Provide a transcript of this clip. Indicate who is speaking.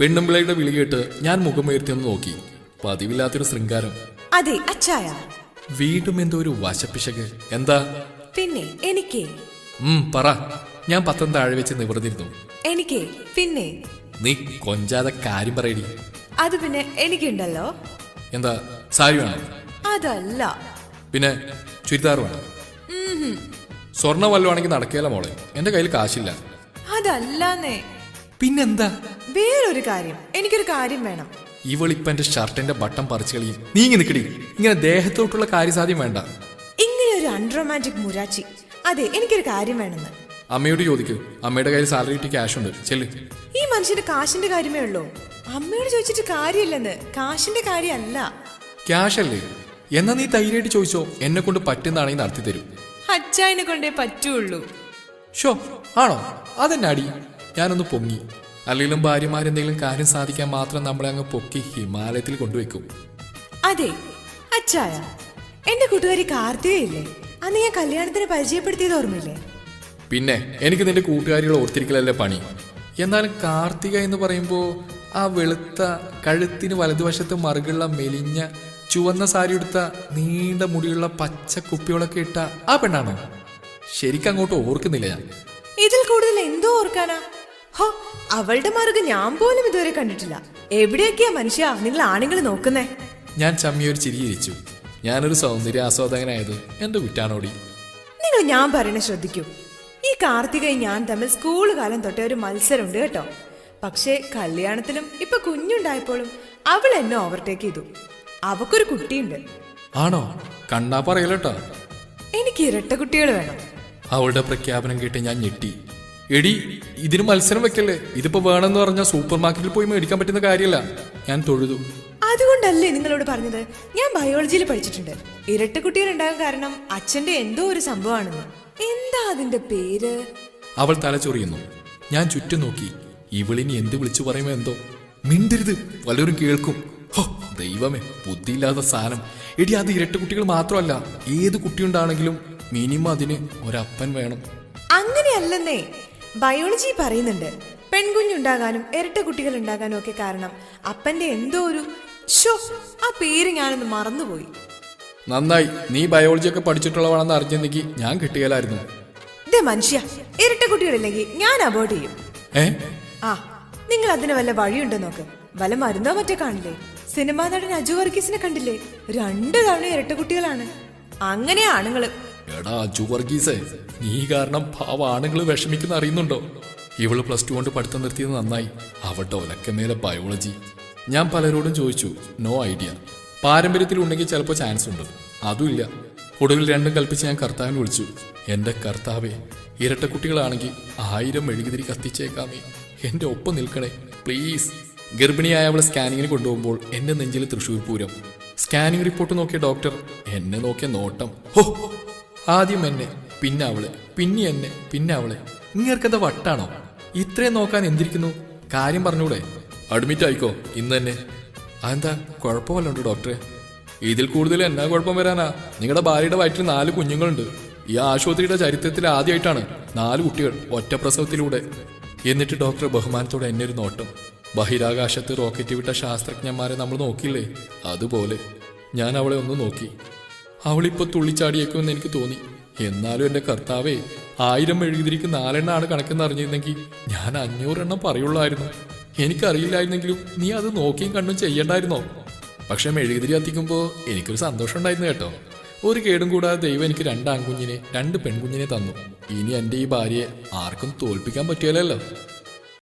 Speaker 1: പെണ്ണുമ്പിളയുടെ വിളി കേട്ട് ഞാൻ മുഖമുയർത്തി ഒന്ന് നോക്കി. പതിവില്ലാത്തൊരു ശൃംഗാരം.
Speaker 2: അതെ അച്ചായ.
Speaker 1: വീണ്ടും എന്തോ ഒരു വശപ്പിശക്. എന്താ?
Speaker 2: പിന്നെ എനിക്ക്.
Speaker 1: ഉം പറ. ഞാൻ പത്തം താഴെ വെച്ച് നിവർന്നിരുന്നു.
Speaker 2: എനിക്ക് പിന്നെ.
Speaker 1: നീ കൊഞ്ചാതെ കാര്യം പറയടി.
Speaker 2: അത് പിന്നെ എനിക്കുണ്ടല്ലോ.
Speaker 1: എന്താ? സാരി വേണോ.
Speaker 2: അതല്ല.
Speaker 1: പിന്നെ ചുരിദാർ വേണം. സ്വർണ വല്ലതാണെങ്കിൽ നടക്കുകയല്ല മോളെ. എന്റെ കയ്യിൽ കാശില്ല.
Speaker 2: അതല്ലേ
Speaker 1: പിന്നെന്താ?
Speaker 2: വേറൊരു കാര്യം. എനിക്കൊരു കാര്യം വേണം.
Speaker 1: ഇവളിപ്പ എന്റെ ഷർട്ടിന്റെ ബട്ടൺ പറിച്ചു കളിയും നീങ്ങി നിക്കടി. ഇങ്ങനെ ദേഹത്തോട്ടുള്ള കാര്യസാധ്യം വേണ്ട.
Speaker 2: ഇങ്ങനെ ഒരു അൺറൊമാന്റിക് മുരാച്ചി. അതെ എനിക്കൊരു കാര്യം വേണമെന്ന്.
Speaker 1: അമ്മയോട് ചോദിക്കൂ. അമ്മയുടെ കയ്യിൽ സാലറി കിട്ടി ക്യാഷ് ഉണ്ട്. ചെല്ല്.
Speaker 2: ഈ മനുഷ്യന്റെ കാശിന്റെ കാര്യമേ ഉള്ളൂ. അമ്മയോട് ചോദിച്ചിട്ട് കാര്യമില്ലെന്ന്. കാശിന്റെ കാര്യമല്ല.
Speaker 1: ക്യാഷ് അല്ലേ? എന്നാ നീ ധൈര്യമായിട്ട് ചോദിച്ചോ? എന്നെ കൊണ്ട് പറ്റുന്നതാണെങ്കിൽ നടത്തി തരൂ.
Speaker 2: അച്ചായനെ കൊണ്ടേ പറ്റുള്ളൂ.
Speaker 1: ഷോ ആണോ? അതെന്നാടി? ഞാനൊന്ന് പൊങ്ങി. അല്ലെങ്കിലും ഭാര്യമാരെന്തെങ്കിലും കാര്യം സാധിക്കാൻ മാത്രം നമ്മളെ അങ്ങ് പൊക്കി ഹിമാലയത്തിൽ കൊണ്ടുവെക്കും
Speaker 2: അതെ അച്ചായ എന്റെ കൂട്ടുകാരി കാർത്തികയില്ലേ? അന്ന് ഞാൻ കല്യാണത്തിന് പരിചയപ്പെടുത്തിയത് ഓർമ്മയില്ലേ?
Speaker 1: പിന്നെ എനിക്ക് നിന്റെ കൂട്ടുകാരികളെ ഓർത്തിരിക്കലല്ലേ പണി? എന്നാലും കാർത്തിക എന്ന് പറയുമ്പോൾ ആ വെളുത്ത കഴുത്തിന് വലതുവശത്ത് മറുകുള്ള മെലിഞ്ഞ ചുവന്ന സാരി എടുത്ത നീണ്ട മുടിയുള്ള പച്ച കുപ്പികളൊക്കെ ഇട്ട ആ പെണ്ണാണോ? ശരിക്കും അങ്ങോട്ട് ഓർക്കുന്നില്ല ഞാൻ.
Speaker 2: ഇതിൽ കൂടുതൽ എന്തോ ഓർക്കാനാ? അവളുടെ മാർഗം ഞാൻ പോലും ഇതുവരെ കണ്ടിട്ടില്ല. എവിടെയൊക്കെയാ മനുഷ്യ നിങ്ങൾ ആണുങ്ങൾ നോക്കുന്നേ?
Speaker 1: ഞാൻ ചമ്മിയൊരു ചിരിയിരിച്ചു ഞാനൊരു സൗന്ദര്യ ആസ്വാദകനായത് എന്റെ കുറ്റാണോടി
Speaker 2: നിങ്ങൾ ഞാൻ പറയണ ശ്രദ്ധിക്കൂ. ഈ കാർത്തികയും ഞാൻ തമ്മിൽ സ്കൂൾ കാലം തൊട്ടേ ഒരു മത്സരമുണ്ട് കേട്ടോ. പക്ഷേ കല്യാണത്തിലും ഇപ്പൊ കുഞ്ഞുണ്ടായപ്പോഴും അവൾ എന്നെ ഓവർടേക്ക് ചെയ്തു. അവക്കൊരു കുട്ടിയുണ്ട്.
Speaker 1: ആണോ? കണ്ടാ പറയലട്ടോ.
Speaker 2: എനിക്ക് ഇരട്ട കുട്ടികൾ വേണം.
Speaker 1: അവളുടെ പ്രഖ്യാപനം കേട്ട് ഞാൻ ഞെട്ടി. എടി ഇതിന് മത്സരം വെക്കല്ലേ? ഇതിപ്പോ വേണമെന്ന് പറഞ്ഞാൽ സൂപ്പർ മാർക്കറ്റിൽ പോയി മേടിക്കാൻ പറ്റുന്ന കാര്യമല്ല ഞാൻ തൊഴുതു.
Speaker 2: അതുകൊണ്ടല്ലേ നിങ്ങളോട് പറഞ്ഞത്? ഞാൻ ബയോളജിയിൽ പഠിച്ചിട്ടുണ്ട്. ഇരട്ട കുട്ടികൾ ഉണ്ടാകാൻ കാരണം അച്ഛന്റെ എന്തോ ഒരു സംഭവമാണെന്ന്. എന്താ അതിന്റെ പേര്?
Speaker 1: അവൾ തലച്ചൊറിയുന്നു ഞാൻ ചുറ്റും നോക്കി. ഇവളിനി എന്ത് വിളിച്ചു പറയുമോ എന്തോ. മിണ്ടരുത്. വല്ലവരും കേൾക്കും. ഹോ ദൈവമേ ബുദ്ധിയില്ലാത്ത സാധനം. എടി അത് ഇരട്ട കുട്ടികൾ മാത്രമല്ല. ഏത് കുട്ടിയുണ്ടാണെങ്കിലും മിനിമം അതിന് ഒരപ്പൻ വേണം.
Speaker 2: അങ്ങനെയല്ലെന്നേ. ബയോളജി പറയുന്നുണ്ട്. പെൺകുഞ്ഞുണ്ടാകാനും ഇരട്ട കുട്ടികൾ ഉണ്ടാകാനും ഒക്കെ കാരണം അപ്പന്റെ എന്തോ ഒരു ഷോ ആ പേര് ഞാനൊന്ന് മറന്നുപോയി.
Speaker 1: നന്നായി. നീ ബയോളജി ഒക്കെ പഠിച്ചിട്ടുള്ളവണെന്ന് അറിഞ്ഞെങ്കിൽ ഞാൻ കിട്ടിയാലായിരുന്നു.
Speaker 2: ഇതേ മനുഷ്യ ഇരട്ട കുട്ടികളില്ലെങ്കിൽ ഞാൻ അബോർഡ് ചെയ്യും.
Speaker 1: ഏ?
Speaker 2: ആ നിങ്ങൾ അതിന് വല്ല വഴിയുണ്ടോ നോക്ക്. വല്ല മരുന്നോ മറ്റോ കാണില്ലേ? സിനിമാ നടൻ അജു വർഗീസിനെ കണ്ടില്ലേ? രണ്ടു തവണ ഇരട്ട കുട്ടികളാണ്. അങ്ങനെ ആണുങ്ങൾ.
Speaker 1: എടാ അജു നീ കാരണം പാവ ആണുങ്ങൾ വിഷമിക്കുന്ന അറിയുന്നുണ്ടോ? ഇവൾ പ്ലസ് ടു കൊണ്ട് പഠിത്തം നിർത്തിയത് നന്നായി. അവളുടെ ഒലക്കമേലെ ബയോളജി ഞാൻ പലരോടും ചോദിച്ചു നോ ഐഡിയ പാരമ്പര്യത്തിൽ ഉണ്ടെങ്കിൽ ചിലപ്പോൾ ചാൻസ് ഉണ്ട്. അതുമില്ല ഒടുവിൽ രണ്ടും കൽപ്പിച്ച് ഞാൻ കർത്താവിനെ വിളിച്ചു. എന്റെ കർത്താവേ ഇരട്ടക്കുട്ടികളാണെങ്കിൽ ആയിരം മെഴുകുതിരി കത്തിച്ചേക്കാമേ. എന്റെ ഒപ്പം നിൽക്കണേ പ്ലീസ് ഗർഭിണിയായ അവളെ സ്കാനിങ്ങിന് കൊണ്ടുപോകുമ്പോൾ എന്റെ നെഞ്ചിൽ തൃശ്ശൂർ പൂരം. സ്കാനിങ് റിപ്പോർട്ട് നോക്കിയ ഡോക്ടർ എന്നെ നോക്കിയ നോട്ടം. ഹോ ആദ്യം എന്നെ പിന്നെ അവൾ പിന്നെ എന്നെ പിന്നെ അവളെ. ഇങ്ങേർക്കത് വട്ടാണോ? ഇത്രയും നോക്കാൻ എന്തിരിക്കുന്നു? കാര്യം പറഞ്ഞൂടെ? അഡ്മിറ്റ് ആയിക്കോ ഇന്ന് തന്നെ. അതെന്താ കുഴപ്പമല്ലുണ്ട് ഡോക്ടറെ. ഇതിൽ കൂടുതൽ എന്നാ കുഴപ്പം വരാനാ? നിങ്ങളുടെ ഭാര്യയുടെ വയറ്റിൽ നാല് കുഞ്ഞുങ്ങളുണ്ട്. ഈ ആശുപത്രിയുടെ ചരിത്രത്തിൽ ആദ്യമായിട്ടാണ് നാല് കുട്ടികൾ ഒറ്റ പ്രസവത്തിലൂടെ എന്നിട്ട് ഡോക്ടർ ബഹുമാനത്തോടെ എന്നെ ഒരു നോട്ടം. ബഹിരാകാശത്ത് റോക്കറ്റ് വിട്ട ശാസ്ത്രജ്ഞന്മാരെ നമ്മൾ നോക്കില്ലേ അതുപോലെ. ഞാൻ അവളെ ഒന്ന് നോക്കി. അവളിപ്പോ തുള്ളിച്ചാടിയേക്കുമെന്ന് എനിക്ക് തോന്നി. എന്നാലും എന്റെ കർത്താവേ ആയിരം എഴുതിരിക്ക് നാലെണ്ണാണ് കണക്കെന്ന് അറിഞ്ഞിരുന്നെങ്കിൽ ഞാൻ അഞ്ഞൂറെണ്ണം പറയുള്ളായിരുന്നു. എനിക്കറിയില്ലായിരുന്നെങ്കിലും നീ അത് നോക്കിയും കണ്ടും ചെയ്യണ്ടായിരുന്നോ? പക്ഷെ മെഴുകുതിരി കത്തിക്കുമ്പോൾ എനിക്കൊരു സന്തോഷം ഉണ്ടായിരുന്നു കേട്ടോ. ഒരു കേടും കൂടാതെ ദൈവം എനിക്ക് രണ്ട് ആൺകുഞ്ഞിനെ രണ്ട് പെൺകുഞ്ഞിനെ തന്നു. ഇനി എന്റെ ഈ ഭാര്യയെ ആർക്കും തോൽപ്പിക്കാൻ പറ്റിയല്ലോ